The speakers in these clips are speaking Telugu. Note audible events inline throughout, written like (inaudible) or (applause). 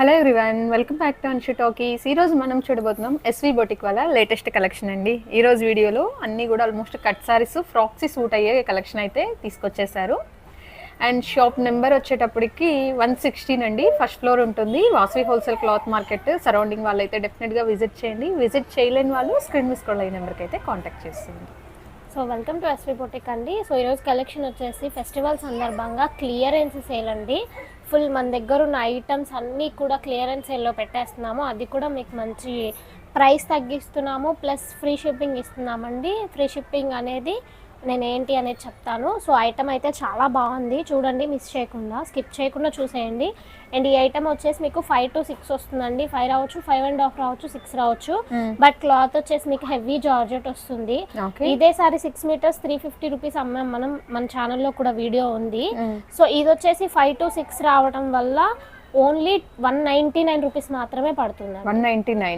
Hello everyone welcome back to Anshu talkies ఈరోజు మనం చూడబోతున్నాం ఎస్వి బొటిక్ వల్ల లేటెస్ట్ కలెక్షన్ అండి. ఈ రోజు వీడియోలో అన్నీ కూడా ఆల్మోస్ట్ కట్ సారీస్ ఫ్రాక్సీ సూట్ అయ్యే కలెక్షన్ అయితే తీసుకొచ్చేసారు అండ్ షాప్ నెంబర్ వచ్చేటప్పటికి వన్ సిక్స్టీన్ అండి. ఫస్ట్ ఫ్లోర్ ఉంటుంది. Vasavi wholesale cloth market surrounding వాళ్ళు అయితే డెఫినెట్గా విజిట్ చేయండి. విజిట్ చేయలేని వాళ్ళు స్క్రీన్ మిస్ కాల్ నెంబర్కి అయితే కాంటాక్ట్ చేస్తుంది so welcome to SV boutique అండి. సో ఈరోజు కలెక్షన్ వచ్చేసి ఫెస్టివల్ సందర్భంగా క్లియరెన్స్ సేల్ అండి. ఫుల్ మన దగ్గర ఉన్న ఐటమ్స్ అన్నీ కూడా క్లియరెన్స్ సేల్లో పెట్టేస్తున్నాము. అది కూడా మీకు మంచి ప్రైస్ తగ్గిస్తున్నాము. ప్లస్ ఫ్రీ షిప్పింగ్ ఇస్తున్నామండి. ఫ్రీ షిప్పింగ్ అనేది నేను ఏంటి అనేది చెప్తాను. సో ఐటమ్ అయితే చాలా బాగుంది. చూడండి మిస్ చేయకుండా స్కిప్ చేయకుండా చూసేయండి. అండ్ ఈ ఐటమ్ వచ్చేసి మీకు ఫైవ్ టు సిక్స్ వస్తుందండి. ఫైవ్ రావచ్చు ఫైవ్ అండ్ హాఫ్ రావచ్చు సిక్స్ రావచ్చు. బట్ క్లాత్ వచ్చేసి మీకు హెవీ జార్జెట్ వస్తుంది. ఇదే sari six metres three fifty rupees అమ్మాం మనం మన ఛానల్లో కూడా వీడియో ఉంది. సో ఇది వచ్చేసి ఫైవ్ టు సిక్స్ రావడం వల్ల only one ninety nine rupees మాత్రమే పడుతుంది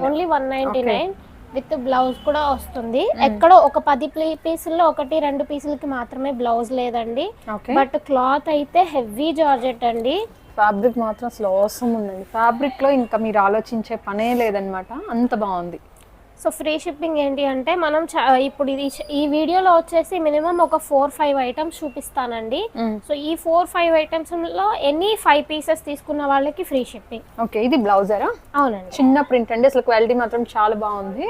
only one ninety. Nine. With blouse కూడా వస్తుంది. ఎక్కడో ఒక పది ప్లీ- పీసుల్లో ఒకటి రెండు పీసులకి మాత్రమే బ్లౌజ్ లేదండి. బట్ క్లాత్ అయితే హెవీ జార్జెట్ అండి. ఫ్యాబ్రిక్ మాత్రం అసలు అవసరం ఉందండి. ఫ్యాబ్రిక్లో ఇంకా మీరు ఆలోచించే పనే లేదనమాట. అంత బాగుంది. సో ఫ్రీ షిప్పింగ్ ఏంటి అంటే మనం ఇప్పుడు ఇది ఈ వీడియోలో వచ్చేసి మినిమం ఒక ఫోర్ ఫైవ్ ఐటమ్స్ చూపిస్తానండి. సో ఈ ఫోర్ ఫైవ్ ఐటమ్స్లో ఎనీ ఫైవ్ పీసెస్ తీసుకున్న వాళ్ళకి ఫ్రీ షిప్పింగ్. ఓకే ఇది బ్లౌజరా? అవునండి. చిన్న ప్రింట్ అండి అసలు క్వాలిటీ మాత్రం చాలా బాగుంది.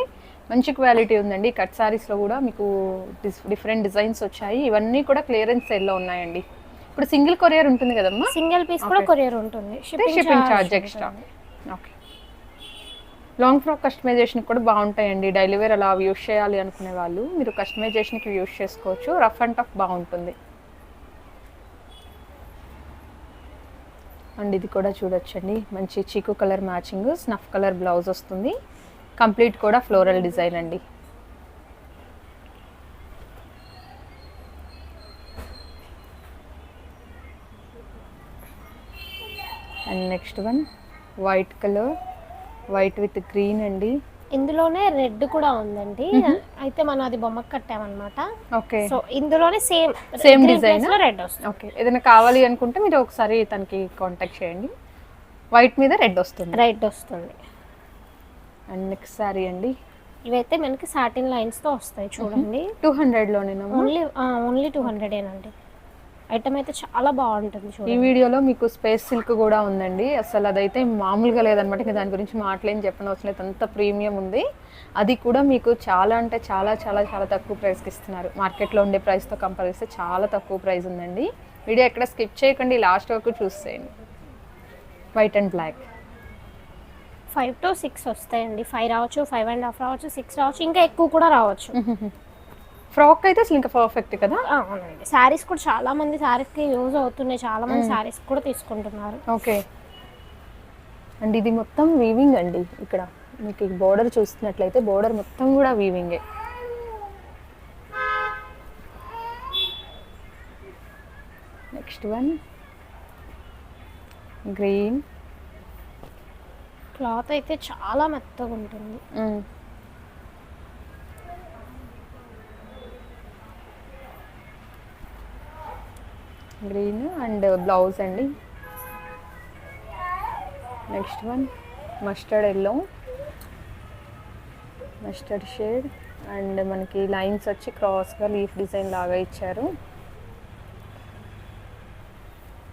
మంచి క్వాలిటీ ఉందండి కట్ సారీస్లో కూడా మీకు డిఫరెంట్ డిజైన్స్ వచ్చాయి. ఇవన్నీ కూడా క్లియరెన్స్ సేల్లో ఉన్నాయండి. ఇప్పుడు సింగిల్ కొరియర్ ఉంటుంది కదమ్మా? సింగిల్ పీస్ కూడా. కొరియర్ ఉంటుంది. Shipping charge extra okay. Long frock customisation కూడా బాగుంటాయండి. డైలీ వేర్ అలా యూస్ చేయాలి అనుకునే వాళ్ళు మీరు కస్టమైజేషన్కి యూస్ చేసుకోవచ్చు. రఫ్ అండ్ టఫ్ బాగుంటుంది. అండ్ ఇది కూడా చూడొచ్చండి. మంచి చీకు colour matching snuff colour blouse వస్తుంది. కంప్లీట్ కూడా ఫ్లోరల్ డిజైన్ అండి. And next one white colour white with green అండి. ఇందులోనే రెడ్ కూడా ఉందండి. అయితే మనం అది బొమ్మకు కట్టామన్నమాట. ఓకే. సో ఇందులోనే సేమ్ design ఆ? రెడ్ వస్తుంది. ఓకే. ఏదైనా కావాలి అనుకుంటే మీరు ఒకసారి తనకి కాంటాక్ట్ చేయండి. వైట్ మీద రెడ్ వస్తుంది. రెడ్ వస్తుంది. అండ్ నెక్స్ట్ సారీ అండి. ఇవైతే మనకి సాటిన్ లైన్స్తో వస్తాయి చూడండి. టూ హండ్రెడ్లోనేనమ్మా ఓన్లీ ఓన్లీ టూ హండ్రెడ్ ఏనండి ఐటమ్ అయితే చాలా బాగుంటుంది ఈ వీడియోలో మీకు స్పేస్ సిల్క్ కూడా ఉందండి. అసలు అదైతే మామూలుగా లేదనమాట. దాని గురించి మాటలేం చెప్పని అవసరం లేదు. అంత ప్రీమియం ఉంది. అది కూడా మీకు చాలా అంటే చాలా చాలా చాలా తక్కువ ప్రైస్కి ఇస్తున్నారు. మార్కెట్లో ఉండే ప్రైస్తో కంపేర్ చేస్తే చాలా తక్కువ ప్రైస్ ఉందండి. వీడియో ఎక్కడ స్కిప్ చేయకండి. లాస్ట్ వరకు చూసేయండి white and black. Five to six వస్తాయండి. ఫైవ్ రావచ్చు ఫైవ్ అండ్ హాఫ్ రావచ్చు సిక్స్ రావచ్చు ఇంకా ఎక్కువ కూడా రావచ్చు. (laughs) ఫ్రాక్ అయితే అసలు ఇంకా పర్ఫెక్ట్ కదా? అవునండి. శారీస్ కూడా చాలా మంది శారీస్కి యూజ్ అవుతున్నాయి. చాలా మంది శారీస్ కూడా తీసుకుంటున్నారు. ఓకే అండ్ ఇది మొత్తం వీవింగ్ అండి ఇక్కడ. మీకు బోర్డర్ చూస్తున్నట్లయితే బోర్డర్ మొత్తం కూడా వీవింగే నెక్స్ట్ వన్ గ్రీన్ క్లాత్ అయితే చాలా మెత్తగా ఉంటుంది. గ్రీన్ అండ్ బ్లౌజ్ అండి. Next one mustard yellow mustard shade and మనకి లైన్స్ వచ్చి క్రాస్గా లీఫ్ డిజైన్ లాగా ఇచ్చారు.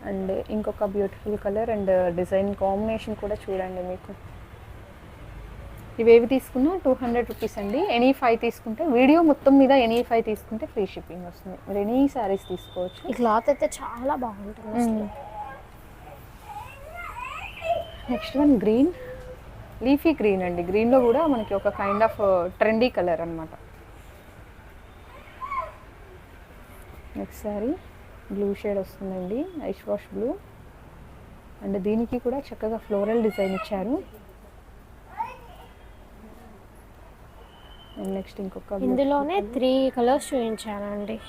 అండ్ ఇంకొక beautiful colour and design combination కూడా చూడండి మీకు. ఇవేవి తీసుకున్నా టూ హండ్రెడ్ రూపీస్ అండి. ఎనీ ఫైవ్ తీసుకుంటే వీడియో మొత్తం మీద ఎనీ ఫైవ్ తీసుకుంటే ఫ్రీ షిప్పింగ్ వస్తుంది. మీరు ఎనీ శారీస్ తీసుకోవచ్చు. ఈ క్లాత్ అయితే చాలా బాగుంటుంది. Next one green. Leafy green అండి. గ్రీన్లో కూడా మనకి ఒక కైండ్ ఆఫ్ ట్రెండీ కలర్ అనమాట నెక్స్ట్ సారీ బ్లూ షేడ్ వస్తుందండి. ఐష్ వాష్ బ్లూ అండ్ దీనికి కూడా చక్కగా ఫ్లోరల్ డిజైన్ ఇచ్చారు. నెక్స్ట్ ఇంకొక ఇందులోనే. త్రీ కలర్స్ చూపించానండి.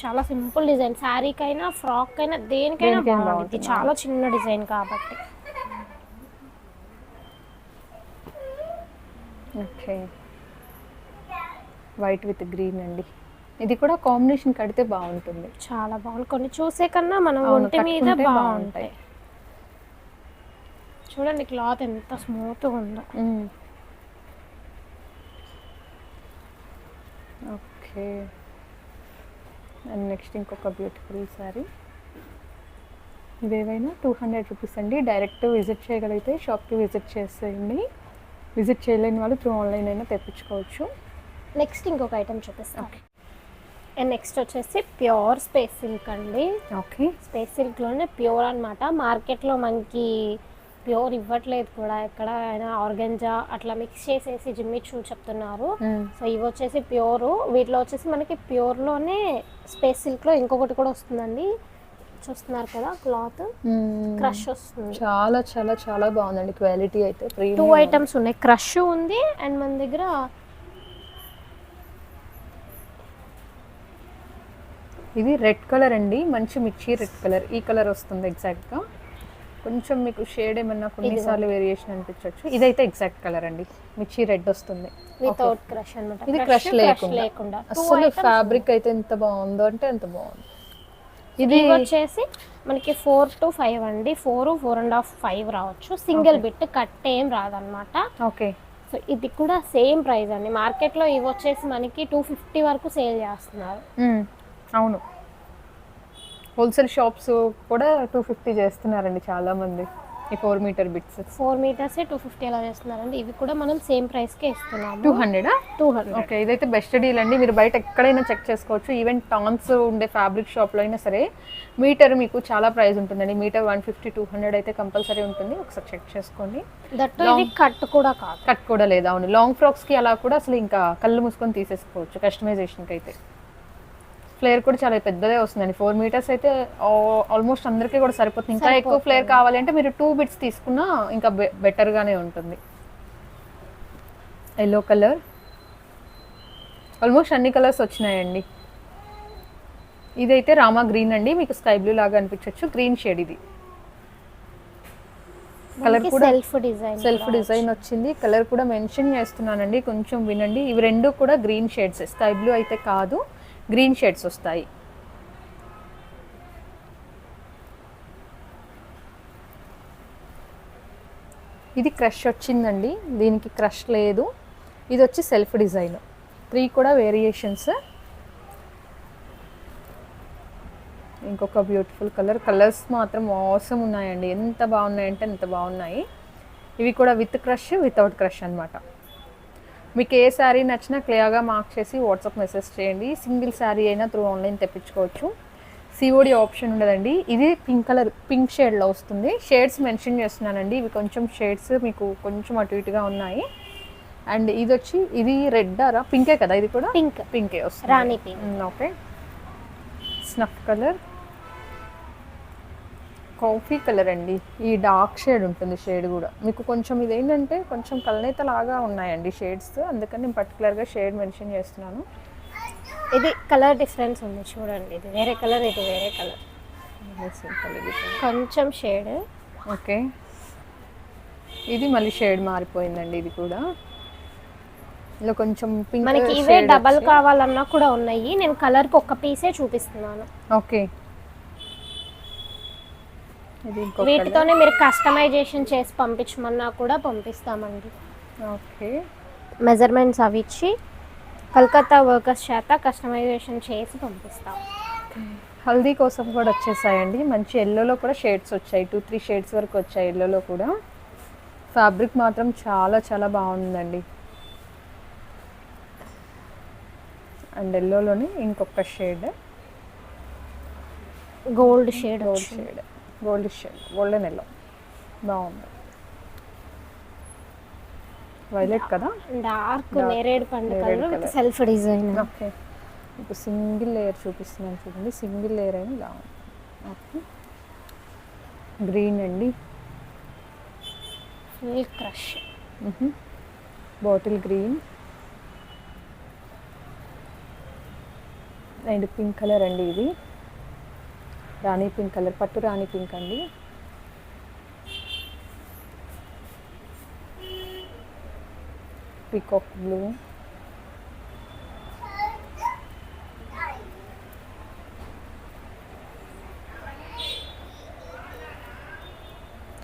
చాలా సింపుల్ డిజైన్ శారీకైనా ఫ్రాక్ అయినా దేనికైనా బాగుంటుంది బాగుంటుంది. చాలా చిన్న డిజైన్ కాబట్టి. ఓకే. వైట్ విత్ గ్రీన్ అండి. ఇది కూడా కాంబినేషన్ కడితే బాగుంటుంది. చాలా బాగుంది. కొన్ని చూసే కన్నా మనం ఒంటి మీద బాగుంటాయి. చూడండి క్లాత్ ఎంత స్మూత్గా ఉందో. ఓకే. అండ్ నెక్స్ట్ ఇంకొక బ్యూటిఫుల్ శారీ ఇవేవైనా టూ హండ్రెడ్ రూపీస్ అండి. డైరెక్ట్ విజిట్ చేయగలిగితే షాప్కి విజిట్ చేసేయండి. విజిట్ చేయలేని వాళ్ళు త్రూ ఆన్లైన్ అయినా తెప్పించుకోవచ్చు. నెక్స్ట్ ఇంకొక ఐటమ్ చూపిస్తాం అండ్ నెక్స్ట్ వచ్చేసి ప్యూర్ స్పేస్ సిల్క్ అండి. ఓకే స్పేస్ సిల్క్లోనే ప్యూర్ అనమాట మార్కెట్లో మనకి ప్యూర్ ఇవ్వట్లేదు కూడా. ఎక్కడ అయినా ఆర్గంజా అట్లా మిక్స్ చేసేసి జిమ్మిచూ చెప్తున్నారు. సో ఇవి వచ్చేసి ప్యూర్. వీటిలో వచ్చేసి మనకి ప్యూర్లోనే స్పేస్ సిల్క్లో ఇంకొకటి కూడా వస్తుందండి. చూస్తున్నారు కదా క్లాత్. క్రష్ వస్తుంది. చాలా చాలా చాలా బాగుందండి క్వాలిటీ అయితే. టూ ఐటమ్స్ ఉన్నాయి. క్రష్ ఉంది. అండ్ మన దగ్గర ఇది రెడ్ కలర్ అండి. మంచి మిర్చి రెడ్ కలర్. ఈ కలర్ వస్తుంది ఎగ్జాక్ట్గా కొంచెం మీకు షేడ్ ఏమన్నా కొన్నిసార్లు వేరియేషన్ అనిపించవచ్చు ఇదైతే ఎగ్జాక్ట్ కలర్ అండి. మిర్చి రెడ్ వస్తుంది. వితౌట్ క్రష్ ఇది క్రష్ లేకుండా. అసలు ఫ్యాబ్రిక్ అయితే ఎంత బాగుందో అంటే ఎంత బాగుంది. ఇది ఇది వచ్చేసి మనకి ఫోర్ టు ఫైవ్ అండి. Four four and half five రావచ్చు. సింగిల్ బిట్ కట్ ఏం రాదనమాట ఓకే సో ఇది కూడా సేమ్ ప్రైస్ అండి. మార్కెట్లో ఇవి వచ్చేసి మనకి టూ ఫిఫ్టీ వరకు సేల్ చేస్తున్నారు. అవును. హోల్సేల్ షాప్స్ కూడా టూ ఫిఫ్టీ చేస్తున్నారండి చాలా మంది ఈ four metre bits. Four metres two fifty అలా చేస్తున్నారండి. ఇవి కూడా మనం సేమ్ ప్రైస్కే ఇస్తున్నాము. టూ హండ్రెడా? Two hundred. ఓకే ఇదైతే బెస్ట్ డీల్ అండి. మీరు బయట ఎక్కడైనా చెక్ చేసుకోవచ్చు. ఈవెన్ టాన్స్ ఉండే ఫ్యాబ్రిక్ షాప్లో అయినా సరే మీటర్ మీకు చాలా ప్రైస్ ఉంటుందండి. Metre one fifty two hundred అయితే కంపల్సరీ ఉంటుంది. ఒకసారి చెక్ చేసుకోండి. దట్టు ఇది కట్ కూడా కాదు. కట్ కూడా లేదు అవును. లాంగ్ ఫ్రాక్స్కి అలా కూడా అసలు ఇంకా కళ్ళు మూసుకొని తీసేసుకోవచ్చు కస్టమైజేషన్కి అయితే. ఫ్లేర్ కూడా చాలా పెద్దదే వస్తుందండి. ఫోర్ మీటర్స్ అయితే ఆల్మోస్ట్ అందరికీ కూడా సరిపోతుంది. ఇంకా ఎక్కువ ఫ్లేర్ కావాలి అంటే మీరు టూ బిట్స్ తీసుకున్నా ఇంకా బెటర్గానే ఉంటుంది. ఎల్లో కలర్ ఆల్మోస్ట్ అన్ని కలర్స్ వచ్చినాయండి. ఇదైతే రామా గ్రీన్ అండి. మీకు స్కై బ్లూ లాగా అనిపించవచ్చు గ్రీన్ షేడ్ ఇది. కలర్ కూడా సెల్ఫ్ డిజైన్ సెల్ఫ్ డిజైన్ వచ్చింది. కలర్ కూడా మెన్షన్ చేస్తున్నానండి. కొంచెం వినండి. ఇవి రెండు కూడా గ్రీన్ షేడ్స్ స్కై బ్లూ అయితే కాదు. గ్రీన్ షేడ్స్ వస్తాయి. ఇది క్రష్ వచ్చిందండి. దీనికి క్రష్ లేదు. ఇది వచ్చి సెల్ఫ్ డిజైన్. త్రీ కూడా వేరియేషన్స్. ఇంకొక బ్యూటిఫుల్ కలర్. కలర్స్ మాత్రం మోసం ఉన్నాయండి. ఎంత బాగున్నాయంటే ఎంత బాగున్నాయి. ఇవి కూడా విత్ క్రష్ వితౌట్ క్రష్ అనమాట మీకు ఏ శారీ నచ్చినా క్లియర్గా మార్క్ చేసి వాట్సాప్ మెసేజ్ చేయండి. సింగిల్ శారీ అయినా త్రూ ఆన్లైన్ తెప్పించుకోవచ్చు. సిఓడి ఆప్షన్ ఉండదండి. ఇది పింక్ కలర్ పింక్ షేడ్లో వస్తుంది. షేడ్స్ మెన్షన్ చేస్తున్నానండి. ఇవి కొంచెం షేడ్స్ మీకు కొంచెం అటు ఇటుగా ఉన్నాయి. అండ్ ఇది వచ్చి ఇది రెడ్ పింకే కదా ఇది కూడా? పింక్. పింకే వస్తుంది. Rani pink. Okay. Snuff colour. Coffee colour అండి. ఈ డార్క్ షేడ్ ఉంటుంది షేడ్ కూడా. మీకు కొంచెం ఇది ఏంటంటే కొంచెం కలనేత లాగా ఉన్నాయండి షేడ్స్. అందుకని నేను పర్టికులర్గా షేడ్ మెన్షన్ చేస్తున్నాను. ఇది కలర్ డిఫరెన్స్ ఉంది చూడండి. ఇది వేరే కలర్ ఇది వేరే కలర్. కొంచెం షేడ్. ఓకే. ఇది మళ్ళీ షేడ్ మారిపోయిందండి ఇది కూడా. ఇలా కొంచెం పింక్ మనకి ఇవే డబల్ కావాలన్నా కూడా ఉన్నాయి. నేను కలర్కి ఒక్క పీసే చూపిస్తున్నాను. ఓకే. వీటితోనే మీరు కస్టమైజేషన్ చేసి పంపించమన్నా కూడా పంపిస్తామండి. ఓకే. మెజర్మెంట్స్ అవి ఇచ్చి కలకత్తా వర్కర్స్ చేత కస్టమైజేషన్ చేసి పంపిస్తాం. హల్దీ కోసం కూడా వచ్చేసాయండి. మంచి ఎల్లోలో కూడా షేడ్స్ వచ్చాయి. టూ త్రీ షేడ్స్ వరకు వచ్చాయి ఎల్లోలో కూడా. ఫ్యాబ్రిక్ మాత్రం చాలా చాలా బాగుందండి. అండ్ ఎల్లోలోనే ఇంకొక shade. Gold shade gold shade. Gold shade golden yellow. బాగుంది. వైలెట్ కదా? డార్క్ నేరేడు పండు colour with. Self design. Okay. ఇప్పుడు సింగిల్ లేయర్ చూపిస్తున్నాను చూడండి. సింగిల్ లేయర్ అయినా బాగుంది. ఓకే. గ్రీన్ అండి. Full crush. Bottle green. And pink colour అండి ఇది. రాణి పింక్ కలర్ పట్టు రాణి పింక్ అండి. పికాక్ బ్లూ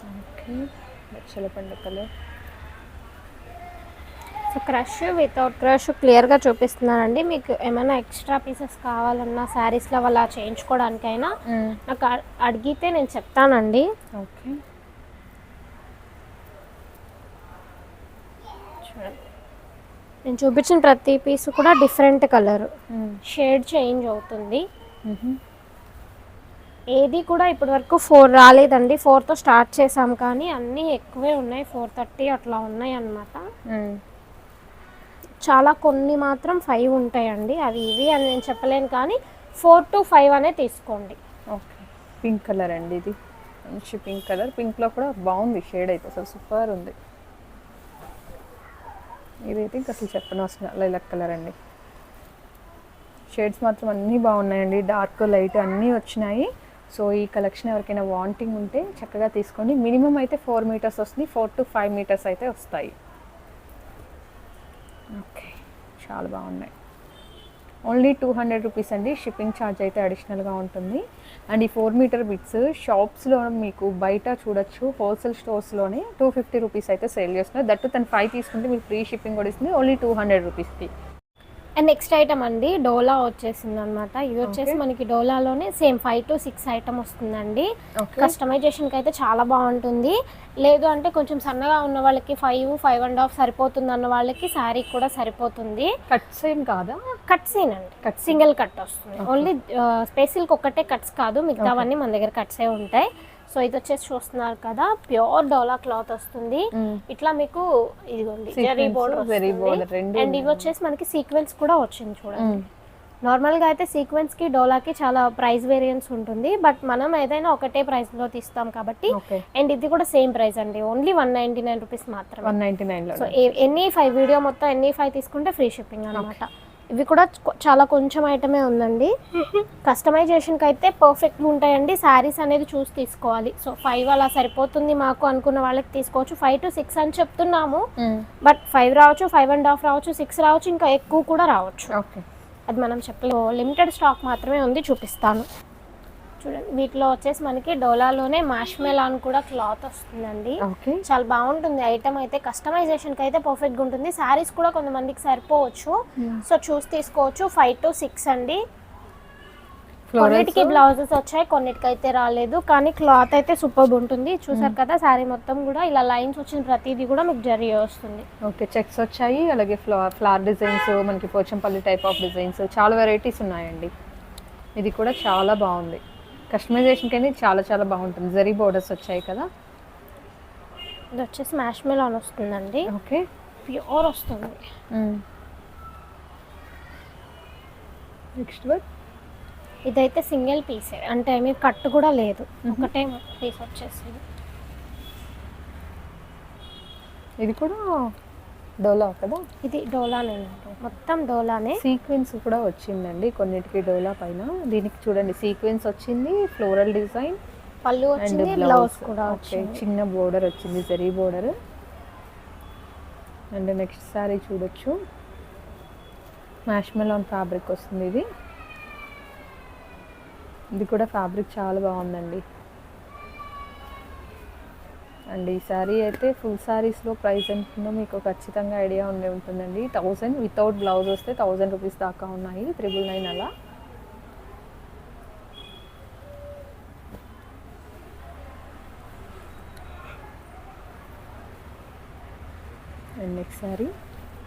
ఓకే బచ్చల పండు colour. So crush without crush క్లియర్గా చూపిస్తున్నానండి. మీకు ఏమైనా ఎక్స్ట్రా పీసెస్ కావాలన్నా శారీస్లో అలా చేయించుకోవడానికైనా నాకు అడిగితే నేను చెప్తానండి. ఓకే. చూడండి. నేను చూపించిన ప్రతి పీస్ కూడా డిఫరెంట్ కలర్. షేడ్ చేంజ్ అవుతుంది. ఏది కూడా ఇప్పటి వరకు ఫోర్ రాలేదండి. ఫోర్తో స్టార్ట్ చేసాం కానీ అన్నీ ఎక్కువే ఉన్నాయి. ఫోర్ థర్టీ అట్లా ఉన్నాయి అన్నమాట. చాలా కొన్ని మాత్రం ఫైవ్ ఉంటాయండి. అవి ఇవి అని నేను చెప్పలేను కానీ ఫోర్ టు ఫైవ్ అనే తీసుకోండి. ఓకే. పింక్ కలర్ అండి ఇది. మంచి పింక్ కలర్ పింక్లో కూడా బాగుంది షేడ్ అయితే అసలు సూపర్ ఉంది. ఇదైతే ఇంకా అసలు చెప్పనవసరం లైలక్ కలర్ అండి. షేడ్స్ మాత్రం అన్నీ బాగున్నాయండి. డార్క్ లైట్ అన్నీ వచ్చినాయి. సో ఈ కలెక్షన్ ఎవరికైనా వాంటింగ్ ఉంటే చక్కగా తీసుకోండి. మినిమం అయితే ఫోర్ మీటర్స్ వస్తుంది ఫోర్ టు ఫైవ్ మీటర్స్ అయితే వస్తాయి. ఓకే చాలా బాగున్నాయి. ఓన్లీ టూ హండ్రెడ్ రూపీస్ అండి. షిప్పింగ్ ఛార్జ్ అయితే అడిషనల్గా ఉంటుంది. అండ్ ఈ ఫోర్ మీటర్ బిట్స్ షాప్స్లో మీకు బయట చూడొచ్చు. హోల్సేల్ స్టోర్స్లోనే టూ ఫిఫ్టీ రూపీస్ అయితే సేల్ చేస్తున్నారు. దట్టు తను ఫైవ్ తీసుకుంటే మీకు ఫ్రీ షిప్పింగ్ కూడా ఇస్తుంది. ఓన్లీ టూ హండ్రెడ్ రూపీస్కి అండ్ నెక్స్ట్ ఐటమ్ అండి డోలా వచ్చేసింది అనమాట ఇది వచ్చేసి. మనకి డోలాలోనే same five to six item వస్తుందండి. ఓకే కస్టమైజేషన్కి అయితే చాలా బాగుంటుంది. లేదు అంటే కొంచెం సన్నగా ఉన్న వాళ్ళకి ఫైవ్ ఫైవ్ అండ్ హాఫ్ సరిపోతుంది అన్న వాళ్ళకి శారీ కూడా సరిపోతుంది. కట్స్ ఏం కాదా? కట్ సీన్ అండి. సింగిల్ కట్ వస్తుంది. ఓన్లీ స్పేసిల్కి ఒక్కటే కట్స్ కాదు. మిగతావన్నీ మన దగ్గర కట్సే ఉంటాయి. సో ఇది వచ్చేసి చూస్తున్నారు కదా ప్యూర్ డోలా క్లాత్ వస్తుంది. ఇట్లా మీకు ఇదిగోండి జరీ బోర్డర్ అండ్ ఇవి. వచ్చేసి మనకి సీక్వెన్స్ కూడా వచ్చింది చూడండి. నార్మల్గా అయితే సీక్వెన్స్కి డోలాకి చాలా ప్రైస్ వేరియన్స్ ఉంటుంది. బట్ మనం ఏదైనా ఒకటే ప్రైస్లో తీస్తాం కాబట్టి అండ్ ఇది కూడా సేమ్ ప్రైస్ అండి. Only one ninety nine rupees మాత్రమే వన్ నైంటీ నైన్లో సో ఎన్ని ఫైవ్ వీడియో మొత్తం ఎన్ని ఫైవ్ తీసుకుంటే ఫ్రీ షిప్పింగ్ అనమాట ఇవి కూడా చాలా కొంచెం ఐటమే ఉందండి. కస్టమైజేషన్కి అయితే పర్ఫెక్ట్గా ఉంటాయండి. శారీస్ అనేది చూసి తీసుకోవాలి. సో ఫైవ్ అలా సరిపోతుంది మాకు అనుకున్న వాళ్ళకి తీసుకోవచ్చు. ఫైవ్ టు సిక్స్ అని చెప్తున్నాము. బట్ ఫైవ్ రావచ్చు ఫైవ్ అండ్ హాఫ్ రావచ్చు సిక్స్ రావచ్చు ఇంకా ఎక్కువ కూడా రావచ్చు. ఓకే. అది మనం చెప్పలేము. లిమిటెడ్ స్టాక్ మాత్రమే ఉంది చూపిస్తాను. చూడండి. వీటిలో వచ్చేసి మనకి డోలాలోనే మాష్మెలాన్ కూడా క్లాత్ వస్తుందండి. ఓకే. చాలా బాగుంటుంది. ఐటమ్ అయితే కస్టమైజేషన్కి అయితే పర్ఫెక్ట్గా ఉంటుంది. శారీస్ కూడా కొంతమందికి సరిపోవచ్చు. సో చూసి తీసుకోవచ్చు. ఫైవ్ టు సిక్స్ అండి. కొన్నిటికి బ్లౌజెస్ వచ్చాయి కొన్నిటికి అయితే రాలేదు. కానీ క్లాత్ అయితే సూపర్ ఉంటుంది. చూసారు కదా శారీ మొత్తం కూడా ఇలా లైన్స్ వచ్చిన ప్రతిదీ కూడా మీకు జరి వస్తుంది. ఓకే చెక్స్ వచ్చాయి. అలాగే ఫ్లా ఫ్లవర్ డిజైన్స్ మనకి పోచంపల్లి టైప్ ఆఫ్ డిజైన్స్ చాలా వెరైటీస్ ఉన్నాయండి. ఇది కూడా చాలా బాగుంది. కస్టమైజేషన్కి అయితే చాలా చాలా బాగుంటుంది. జరీ బోర్డర్స్ వచ్చాయి కదా? ఇది వచ్చేసి మ్యాష్ మెలాన్ వస్తుందండి. ఓకే. ప్యూర్ వస్తుంది. Next one. ఇదైతే సింగిల్ పీస్ అంటే మీరు కట్టు కూడా లేదు. ఒకటే పీస్ వచ్చేసింది. ఇది కూడా డోలా కదా? ఇది డోలానే మొత్తం డోలానే. సీక్వెన్స్ కూడా వచ్చిందండి కొన్నిటికి డోలా పైన. దీనికి చూడండి సీక్వెన్స్ వచ్చింది ఫ్లోరల్ డిజైన్ పళ్ళు అండ్ వచ్చింది బ్లౌజ్. కూడా ఓకే వచ్చింది. చిన్న బోర్డర్ వచ్చింది zari border. And next sari చూడొచ్చు. మ్యాష్మెలాన్ ఫ్యాబ్రిక్ వస్తుంది ఇది. ఇది కూడా ఫ్యాబ్రిక్ చాలా బాగుందండి. అండ్. ఈ శారీ అయితే ఫుల్ శారీస్లో ప్రైస్ ఎంతుందో మీకు ఖచ్చితంగా ఐడియా ఉండే ఉంటుందండి. థౌజండ్ వితౌట్ బ్లౌజ్ వస్తే థౌజండ్ రూపీస్ దాకా ఉన్నాయి. త్రిబుల్ నైన్ అలా. అండ్ నెక్స్ట్ శారీ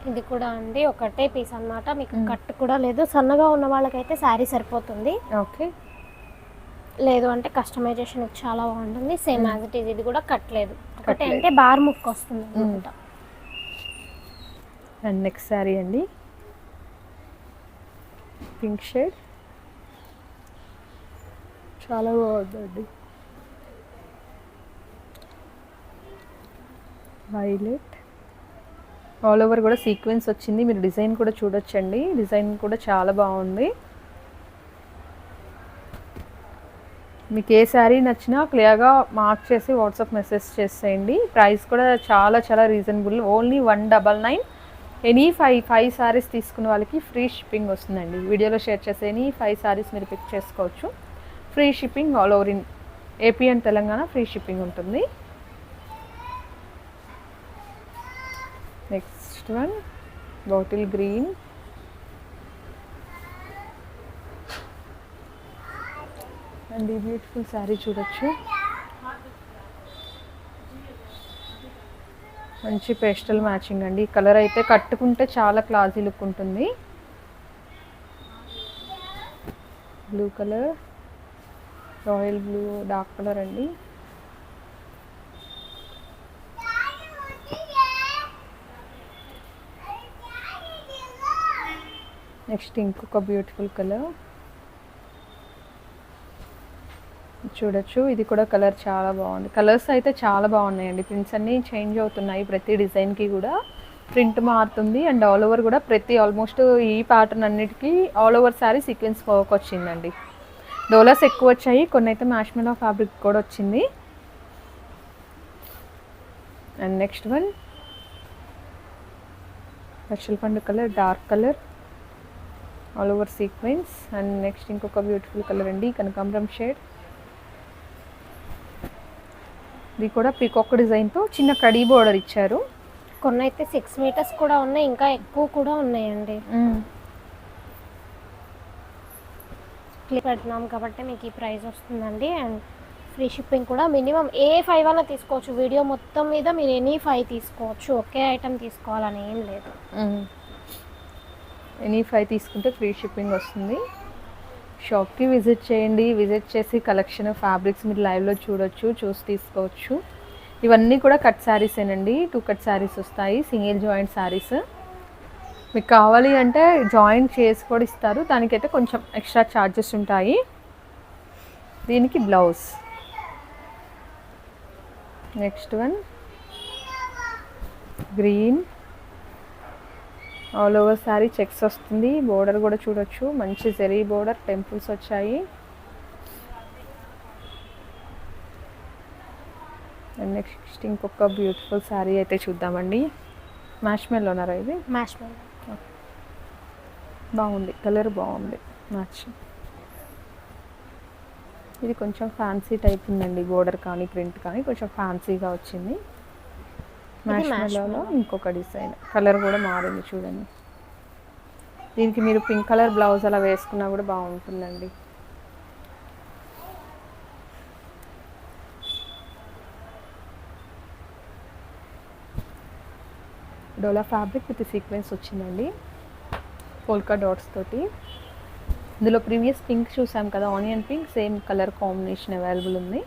ఇది కూడా అండి ఒకటే పీస్ అన్నమాట. మీకు మ్మ్. కట్టు కూడా లేదు. సన్నగా ఉన్న వాళ్ళకైతే శారీ సరిపోతుంది. ఓకే లేదు అంటే కస్టమైజేషన్ చాలా బాగుంటుంది. సేమ్ యాజ్ ఇట్ ఈజ్ ఇది కూడా కట్టలేదు. ఒకటే. అంటే బార్ ముక్క వస్తుంది అనమాట అండ్ నెక్స్ట్ శారీ అండి. పింక్ షేడ్ చాలా బాగుందండి. వైలెట్ ఆల్ ఓవర్ కూడా సీక్వెన్స్ వచ్చింది. మీరు డిజైన్ కూడా చూడొచ్చండి. డిజైన్ కూడా చాలా బాగుంది. మీకు ఏ శారీ నచ్చినా క్లియర్గా మార్క్ చేసి వాట్సాప్ మెసేజ్ చేసేయండి. ప్రైస్ కూడా చాలా చాలా reasonable. Only one double nine. Any five five saris తీసుకున్న వాళ్ళకి ఫ్రీ షిప్పింగ్ వస్తుందండి. వీడియోలో షేర్ చేసే ఎనీ ఫైవ్ శారీస్ మీరు పిక్ చేసుకోవచ్చు. Free shipping all over in AP and Telangana free shipping ఉంటుంది. Next one. Bottle green. And ఈ బ్యూటిఫుల్ శారీ చూడొచ్చు మంచి పేస్టల్ మ్యాచింగ్ అండి. ఈ కలర్ అయితే కట్టుకుంటే చాలా క్లాజీ లుక్ ఉంటుంది. Blue colour royal blue dark colour అండి. నెక్స్ట్ ఇంకొక బ్యూటిఫుల్ కలర్ చూడొచ్చు. ఇది కూడా కలర్ చాలా బాగుంది. కలర్స్ అయితే చాలా బాగున్నాయండి. ప్రింట్స్ అన్నీ చేంజ్ అవుతున్నాయి ప్రతి డిజైన్కి కూడా. ప్రింట్ మారుతుంది అండ్ ఆల్ ఓవర్ కూడా ప్రతి ఆల్మోస్ట్ ఈ ప్యాటర్న్ అన్నిటికీ all over sari sequence work వచ్చిందండి. డోలాస్ ఎక్కువ వచ్చాయి. కొన్ని అయితే మ్యాష్మెలో ఫ్యాబ్రిక్ కూడా వచ్చింది. And next one. పచ్చల పండు colour dark colour. All over sequence. And next ఇంకొక బ్యూటిఫుల్ కలర్ అండి. కనకాంబరం షేడ్. ఇది కూడా పీకాక్ డిజైన్తో చిన్న కడీ బోర్డర్ ఇచ్చారు. కొన్ని అయితే సిక్స్ మీటర్స్ కూడా ఉన్నాయి ఇంకా ఎక్కువ కూడా ఉన్నాయండి. పెడుతున్నాం కాబట్టి మీకు ఈ ప్రైస్ వస్తుందండి. అండ్ ఫ్రీ షిప్పింగ్ కూడా మినిమం ఏ ఫైవ్ అన్నా తీసుకోవచ్చు. వీడియో మొత్తం మీద మీరు ఎనీ ఫైవ్ తీసుకోవచ్చు. ఒకే ఐటెం తీసుకోవాలని ఏం లేదు. ఎనీ ఫైవ్ తీసుకుంటే ఫ్రీ షిప్పింగ్ వస్తుంది. షాప్కి విజిట్ చేయండి. విజిట్ చేసి కలెక్షన్ ఫ్యాబ్రిక్స్ మీరు లైవ్లో చూడొచ్చు చూసి తీసుకోవచ్చు. ఇవన్నీ కూడా కట్ శారీసేనండి టూ కట్ శారీస్ వస్తాయి. సింగిల్ జాయింట్ శారీస్ మీకు కావాలి అంటే జాయింట్ చేసి కూడా ఇస్తారు. దానికైతే కొంచెం ఎక్స్ట్రా ఛార్జెస్ ఉంటాయి. దీనికి blouse. Next one. Green. All over sari checks వస్తుంది. బోర్డర్ కూడా చూడొచ్చు. మంచి జెరీ బోర్డర్ టెంపుల్స్ వచ్చాయి. అండ్ నెక్స్ట్ ఇంకొక బ్యూటిఫుల్ శారీ అయితే చూద్దామండి. మ్యాష్ మెల్లోనారా ఇది? మ్యాష్ బాగుంది. కలర్ బాగుంది. మ్యాచ్ ఇది కొంచెం ఫ్యాన్సీ టైప్ ఉందండి. బోర్డర్ కానీ ప్రింట్ కానీ కొంచెం ఫ్యాన్సీగా వచ్చింది. మ్యాష్ మెల్లోలో marshmallow. ఇంకొక డిజైన్. కలర్ కూడా మారింది చూడండి. దీనికి మీరు పింక్ కలర్ బ్లౌజ్ అలా వేసుకున్నా కూడా బాగుంటుందండి. డోలా ఫ్యాబ్రిక్ విత్ సీక్వెన్స్ వచ్చిందండి. పోల్కా డాట్స్ తోటి. ఇందులో ప్రీవియస్ పింక్ చూసాం కదా onion pink same colour combination available ఉంది.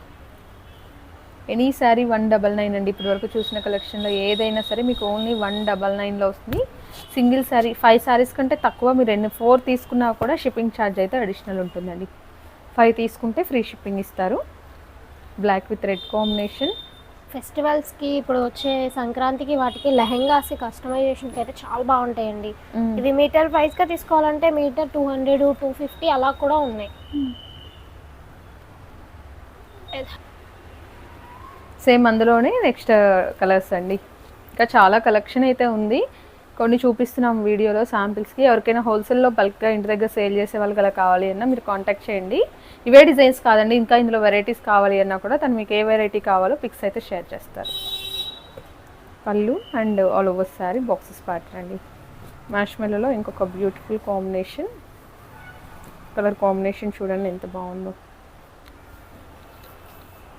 Any sari one double nine అండి. ఇప్పటివరకు చూసిన కలెక్షన్లో ఏదైనా సరే మీకు ఓన్లీ వన్ డబల్ నైన్లో వస్తుంది. సింగిల్ శారీ ఫైవ్ శారీస్ కంటే తక్కువ మీరు ఎన్ని ఫోర్ తీసుకున్నా కూడా షిప్పింగ్ ఛార్జ్ అయితే అడిషనల్ ఉంటుందండి. ఫైవ్ తీసుకుంటే ఫ్రీ షిప్పింగ్ ఇస్తారు. బ్లాక్ విత్ రెడ్ కాంబినేషన్ ఫెస్టివల్స్కి ఇప్పుడు వచ్చే సంక్రాంతికి వాటికి లెహెంగాస్ కస్టమైజేషన్కి అయితే చాలా బాగుంటాయండి. ఇవి మీటర్ ప్రైస్గా తీసుకోవాలంటే metre two hundred two fifty అలా కూడా ఉన్నాయి. సేమ్ అందులోనే నెక్స్ట్ కలర్స్ అండి. ఇంకా చాలా కలెక్షన్ అయితే ఉంది. కొన్ని చూపిస్తున్నాం వీడియోలో శాంపిల్స్కి ఎవరికైనా హోల్సేల్లో బల్క్గా ఇంటి దగ్గర సేల్ చేసే వాళ్ళకి అలా కావాలి అన్నా మీరు కాంటాక్ట్ చేయండి. ఇవే డిజైన్స్ కాదండి ఇంకా ఇందులో వెరైటీస్ కావాలి అన్నా కూడా తను మీకు ఏ వెరైటీ కావాలో పిక్స్ అయితే షేర్ చేస్తారు. పళ్ళు and all over saree boxes pattern అండి. మ్యాష్మెల్లో ఇంకొక బ్యూటిఫుల్ కాంబినేషన్ కలర్ కాంబినేషన్ చూడండి ఎంత బాగుందో.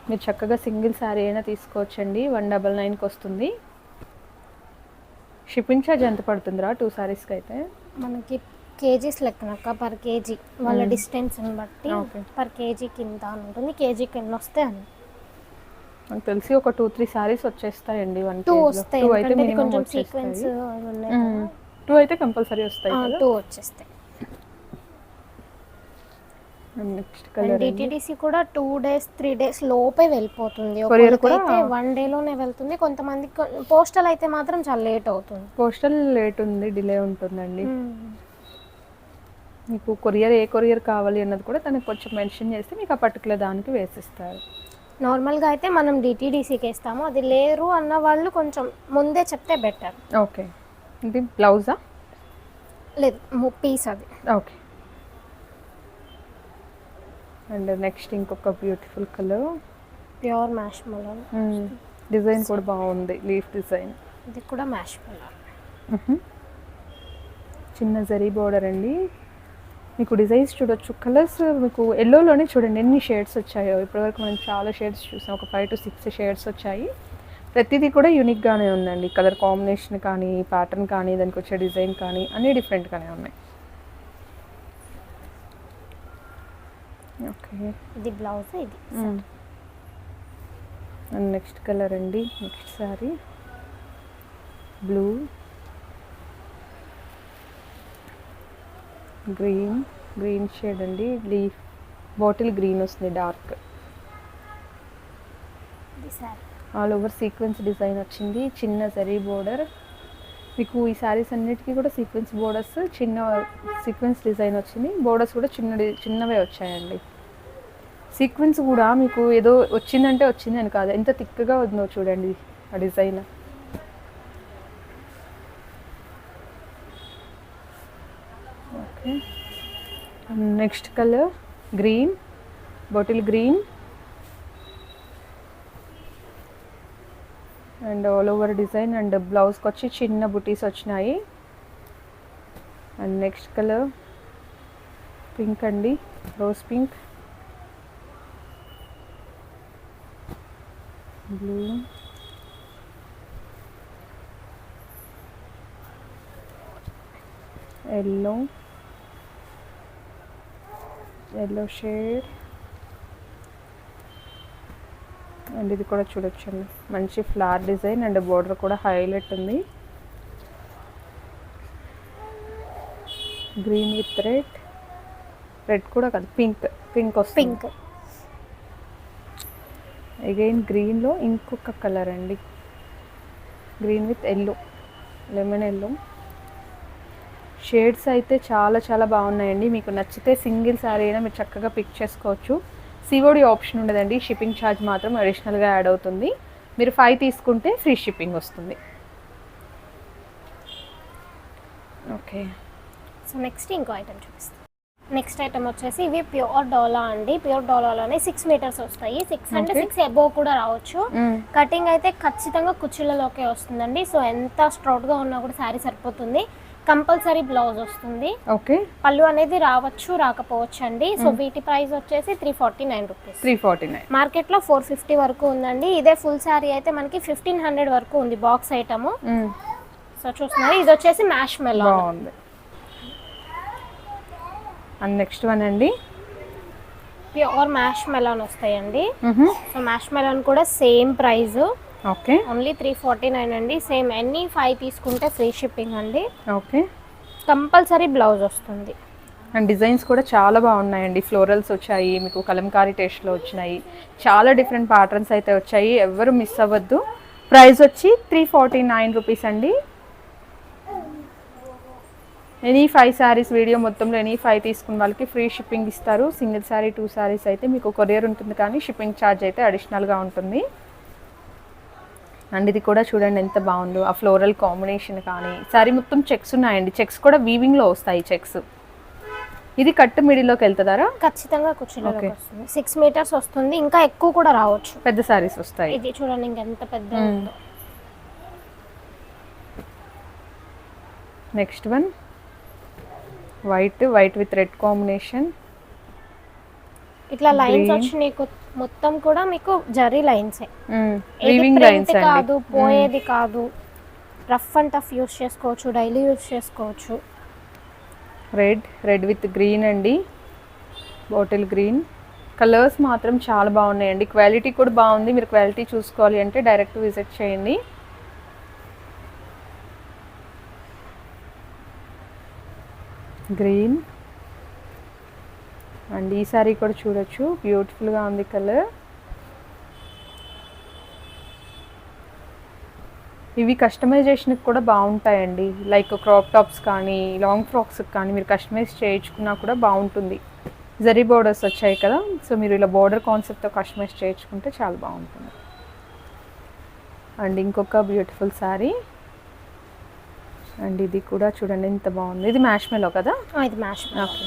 మీరు చక్కగా సింగిల్ శారీ అయినా తీసుకోవచ్చండి. వన్ డబల్ నైన్కి వస్తుంది. షిప్పింగ్ ఛార్జ్ ఎంత పడుతుందిరా టూ శారీస్కి అయితే? మనకి కేజీస్ లెక్కనక్క పర్ కేజీ. వాళ్ళ. డిస్టెన్స్ని బట్టి. పర్ కేజీ కింద అని ఉంటుంది. కేజీకి ఎన్ని వస్తాయి అని. నాకు తెలిసి ఒక టూ త్రీ శారీస్ వచ్చేస్తాయండి వన్ టూ వస్తాయి. టూ అయితే మినిమం వచ్చేస్తాయి. టూ అయితే కంపల్సరీ వస్తాయి కదా? టూ వచ్చేస్తాయి. నెక్స్ట్ కలర్ డిటిడిసి కూడా టూ డేస్ త్రీ డేస్ లోపే వెళ్ళిపోతుంది. అయితే వన్ డేలోనే వెళ్తుంది. కొంతమంది పోస్టల్ అయితే మాత్రం చాలా లేట్ అవుతుంది. పోస్టల్ లేట్ ఉంది డిలే ఉంటుందండి. మీకు కొరియర్ ఏ కొరియర్ కావాలి అన్నది కూడా తనకు కొంచెం మెన్షన్ చేస్తే మీకు ఆ పర్టికులర్ దానికి వేసిస్తారు. నార్మల్గా అయితే మనం డిటీడీసీకి వేస్తాము. అది లేరు అన్న వాళ్ళు కొంచెం ముందే చెప్తే బెటర్ ఓకే ఇది బ్లౌజా? లేదు పీస్ అది. ఓకే అండ్ నెక్స్ట్ ఇంకొక beautiful colour. Pure marshmallow. Design కూడా బాగుంది లీఫ్ డిజైన్. ఇది కూడా మ్యాష్ మ్హూ. చిన్న జరీ బోర్డర్ అండి. మీకు డిజైన్స్ చూడొచ్చు కలర్స్ మీకు ఎల్లోలోనే చూడండి ఎన్ని షేడ్స్ వచ్చాయో. ఇప్పటివరకు మనం చాలా షేడ్స్ చూసాం ఒక ఫైవ్ టు సిక్స్ షేడ్స్ వచ్చాయి. ప్రతిదీ కూడా యూనిక్గానే ఉందండి. కలర్ కాంబినేషన్ కానీ ప్యాటర్న్ కానీ దానికి వచ్చే డిజైన్ కానీ అన్నీ డిఫరెంట్గానే ఉన్నాయి. ఇది బ్లౌజ్ ఇది? అండ్ నెక్స్ట్ కలర్ అండి. Next sari. Blue. Green. Green shade అండి. లీఫ్ బాటిల్ గ్రీన్ వస్తుంది dark. Sari. All over sequence design వచ్చింది. చిన్న జరీ బోర్డర్. మీకు ఈ శారీస్ అన్నిటికీ కూడా సీక్వెన్స్ బోర్డర్స్ చిన్న సీక్వెన్స్ డిజైన్ వచ్చింది. బోర్డర్స్ కూడా చిన్న చిన్నవే వచ్చాయండి. సీక్వెన్స్ కూడా మీకు ఏదో వచ్చిందంటే వచ్చింది అని కాదు. ఎంత థిక్గా ఉందో చూడండి ఆ design. Okay. Next colour green bottle green. And all over design and బ్లౌజ్కి వచ్చి చిన్న బుటీస్ వచ్చినాయి. అండ్ నెక్స్ట్ కలర్ పింక్ అండి rose pink. Blue yellow yellow shade and ఇది కూడా చూడొచ్చండి. మంచి ఫ్లవర్ డిజైన్ అండ్ బోర్డర్ కూడా హైలైట్ ఉంది. గ్రీన్ విత్ రెడ్ రెడ్ కూడా కాదు పింక్ పింక్ వస్తుంది. పింక్ అగైన్ గ్రీన్లో ఇంకొక కలర్ అండి. Green with yellow lemon yellow shades అయితే చాలా చాలా బాగున్నాయండి. మీకు నచ్చితే సింగిల్ సారీ అయినా మీరు చక్కగా పిక్ చేసుకోవచ్చు. సిఓడి ఆప్షన్ ఉండదండి. షిప్పింగ్ ఛార్జ్ మాత్రం అడిషనల్గా యాడ్ అవుతుంది. మీరు ఫైవ్ తీసుకుంటే ఫ్రీ షిప్పింగ్ వస్తుంది. ఓకే సో నెక్స్ట్ ఇంకో ఐటమ్ చూపిస్తాను. నెక్స్ట్ ఐటమ్ వచ్చేసి ఇవి ప్యూర్ డోలా అండి. ప్యూర్ డోలాలోనే సిక్స్ మీటర్స్ వస్తాయి. సిక్స్ అంటే. సిక్స్ ఎబో కూడా రావచ్చు. కటింగ్ అయితే ఖచ్చితంగా కుర్చీలలోకే వస్తుందండి. సో ఎంత స్ట్రౌట్గా ఉన్నా కూడా శారీ సరిపోతుంది. కంపల్సరీ బ్లౌజ్ వస్తుంది. ఓకే పళ్ళు అనేది రావచ్చు రాకపోవచ్చు అండి సో వీటి ప్రైస్ వచ్చేసి three forty nine rupees three forty nine మార్కెట్లో ఫోర్ ఫిఫ్టీ వరకు ఉందండి. ఇదే ఫుల్ శారీ అయితే మనకి ఫిఫ్టీన్ హండ్రెడ్ వరకు ఉంది బాక్స్ ఐటమ్ సో చూస్తున్నారు. ఇది వచ్చేసి మ్యాష్ మెలో బాగుంది. అండ్ నెక్స్ట్ వన్ అండి. ప్యూర్ మ్యాష్ మెలాన్ వస్తాయండి. సో మ్యాష్ మెలాన్ కూడా same price. Okay. Only three forty nine అండి. సేమ్ ఎన్ని ఫైవ్ తీసుకుంటే ఫ్రీ షిప్పింగ్ అండి. ఓకే. కంపల్సరీ బ్లౌజ్ వస్తుంది. అండ్ డిజైన్స్ కూడా చాలా బాగున్నాయండి. ఫ్లోరల్స్ వచ్చాయి మీకు కలంకారీ టేస్ట్లో వచ్చినాయి. చాలా డిఫరెంట్ ప్యాటర్న్స్ అయితే వచ్చాయి. ఎవరు మిస్ అవ్వద్దు. ప్రైస్ వచ్చి త్రీ ఫార్టీ నైన్ రూపీస్ అండి. ఎనీ ఫైవ్ శారీస్ వీడియో మొత్తంలో ఎనీ ఫైవ్ తీసుకున్న వాళ్ళకి ఫ్రీ షిప్పింగ్ ఇస్తారు. సింగిల్ శారీ టూ శారీస్ అయితే మీకు కొరియర్ ఉంటుంది కానీ షిప్పింగ్ ఛార్జ్ అయితే అడిషనల్గా ఉంటుంది. అండ్ ఇది కూడా చూడండి ఎంత బాగుందో. ఆ ఫ్లోరల్ కాంబినేషన్ కానీ శారీ మొత్తం చెక్స్ ఉన్నాయండి. చెక్స్ కూడా వీవింగ్లో వస్తాయి చెక్స్ ఇది కట్టు మిడిలోకి వెళ్తుందారా? ఖచ్చితంగా కుర్చీలోకి. వస్తుంది. సిక్స్ మీటర్స్ వస్తుంది. ఇంకా ఎక్కువ కూడా రావచ్చు. పెద్ద శారీస్ వస్తాయి. ఇది చూడండి ఇంకెంత పెద్ద next one white white with red combination. ఇట్లా లైన్స్ Green. వచ్చి నీకు మొత్తం కూడా మీకు జరీ లైన్సే. వీవింగ్ లైన్స్ కాదు పోయేది కాదు. రఫ్ అండ్ టఫ్ యూస్ చేసుకోవచ్చు డైలీ యూస్ చేసుకోవచ్చు. రెడ్ రెడ్ విత్ గ్రీన్ అండి. Bottle green. కలర్స్ మాత్రం చాలా బాగున్నాయండి. క్వాలిటీ కూడా బాగుంది. మీరు క్వాలిటీ చూసుకోవాలి అంటే డైరెక్ట్ విజిట్ చేయండి. గ్రీన్. అండ్ ఈ శారీ కూడా చూడొచ్చు. బ్యూటిఫుల్గా ఉంది కలర్. ఇవి కస్టమైజేషన్కి కూడా బాగుంటాయండి. లైక్ క్రాప్ టాప్స్ కానీ లాంగ్ ఫ్రాక్స్కి కానీ మీరు కస్టమైజ్ చేయించుకున్నా కూడా బాగుంటుంది. జరీ బోర్డర్స్ వచ్చాయి కదా సో మీరు ఇలా బోర్డర్ కాన్సెప్ట్తో కస్టమైజ్ చేయించుకుంటే చాలా బాగుంటుంది. అండ్ ఇంకొక బ్యూటిఫుల్ శారీ అండ్ ఇది కూడా చూడండి ఎంత బాగుంది. ఇది మ్యాష్ మెలో కదా ఇది మ్యాష్ ఓకే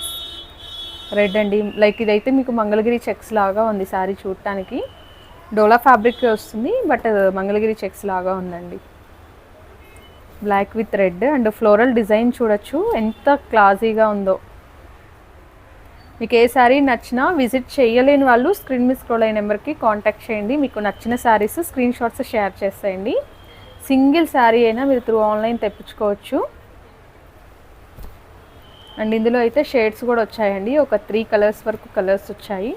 రెడ్ అండి. లైక్ ఇదైతే మీకు మంగళగిరి చెక్స్ లాగా ఉంది శారీ చూడటానికి. డోలా ఫ్యాబ్రిక్ వస్తుంది బట్ మంగళగిరి చెక్స్ లాగా ఉందండి. Black with red and floral design చూడొచ్చు. ఎంత క్లాసీగా ఉందో. మీకు ఏ శారీ నచ్చినా విజిట్ చేయలేని వాళ్ళు స్క్రీన్ మీద స్క్రోల్ అయిన నెంబర్కి కాంటాక్ట్ చేయండి. మీకు నచ్చిన శారీస్ స్క్రీన్ షాట్స్ షేర్ చేసేయండి. సింగిల్ శారీ అయినా మీరు త్రూ ఆన్లైన్ తెప్పించుకోవచ్చు. అండ్ ఇందులో అయితే షేడ్స్ కూడా వచ్చాయండి. ఒక త్రీ కలర్స్ వరకు కలర్స్ వచ్చాయి.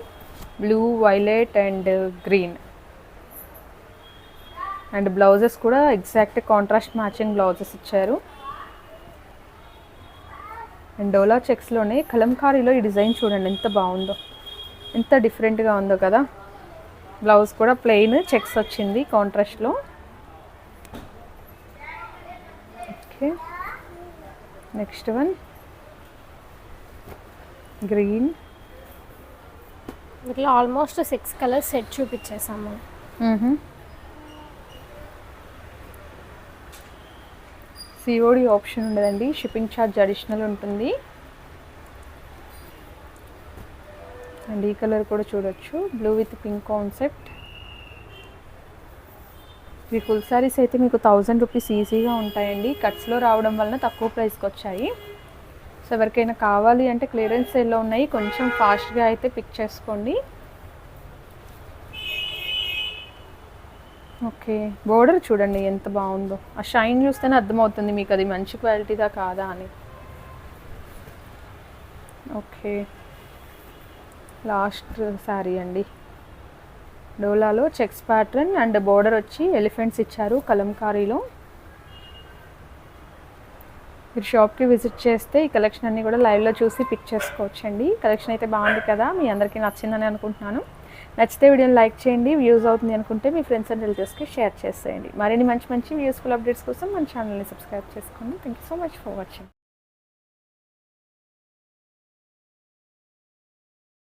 Blue violet and green. And blouses కూడా ఎగ్జాక్ట్ కాంట్రాస్ట్ మ్యాచింగ్ బ్లౌజెస్ ఇచ్చారు. అండ్ డోలా చెక్స్లోనే కలంకారీలో ఈ డిజైన్ చూడండి ఎంత బాగుందో. ఎంత డిఫరెంట్గా ఉందో కదా. బ్లౌజ్ కూడా ప్లెయిన్ చెక్స్ వచ్చింది కాంట్రాస్ట్లో. ఓకే. నెక్స్ట్ వన్ గ్రీన్ ఇట్లా ఆల్మోస్ట్ సిక్స్ కలర్స్ సెట్ చూపించేసాము సిఓడి ఆప్షన్ ఉండదండి. షిప్పింగ్ ఛార్జ్ అడిషనల్ ఉంటుంది. అండ్ ఈ కలర్ కూడా చూడొచ్చు. బ్లూ విత్ పింక్ కాన్సెప్ట్ మీ ఫుల్ శారీస్ అయితే మీకు థౌజండ్ రూపీస్ ఈజీగా ఉంటాయండి. కట్స్లో రావడం వలన తక్కువ ప్రైస్కి వచ్చాయి. సో ఎవరికైనా కావాలి అంటే క్లియరెన్స్ సేల్లో ఉన్నాయి. కొంచెం ఫాస్ట్గా అయితే పిక్ చేసుకోండి. ఓకే. బోర్డర్ చూడండి ఎంత బాగుందో. ఆ షైన్ చూస్తేనే అర్థమవుతుంది మీకు అది మంచి క్వాలిటీదా కాదా అని. ఓకే. లాస్ట్ శారీ అండి. డోలాలో చెక్స్ ప్యాటర్న్ అండ్ బోర్డర్ వచ్చి ఎలిఫెంట్స్ ఇచ్చారు కలంకారీలో. మీరు షాప్కి విజిట్ చేస్తే ఈ కలెక్షన్ అన్నీ కూడా లైవ్లో చూసి పిక్ చేసుకోవచ్చండి. కలెక్షన్ అయితే బాగుంది కదా మీ అందరికీ నచ్చిందని అనుకుంటున్నాను. నచ్చితే వీడియోని లైక్ చేయండి వ్యూస్ అవుతుంది అనుకుంటే మీ ఫ్రెండ్స్ అండ్ రిలేటివ్స్కి షేర్ చేసేయండి. మరిన్ని మంచి మంచి యూస్ఫుల్ అప్డేట్స్ కోసం మన ఛానల్ని సబ్స్క్రైబ్ చేసుకోండి. Thank you so much for watching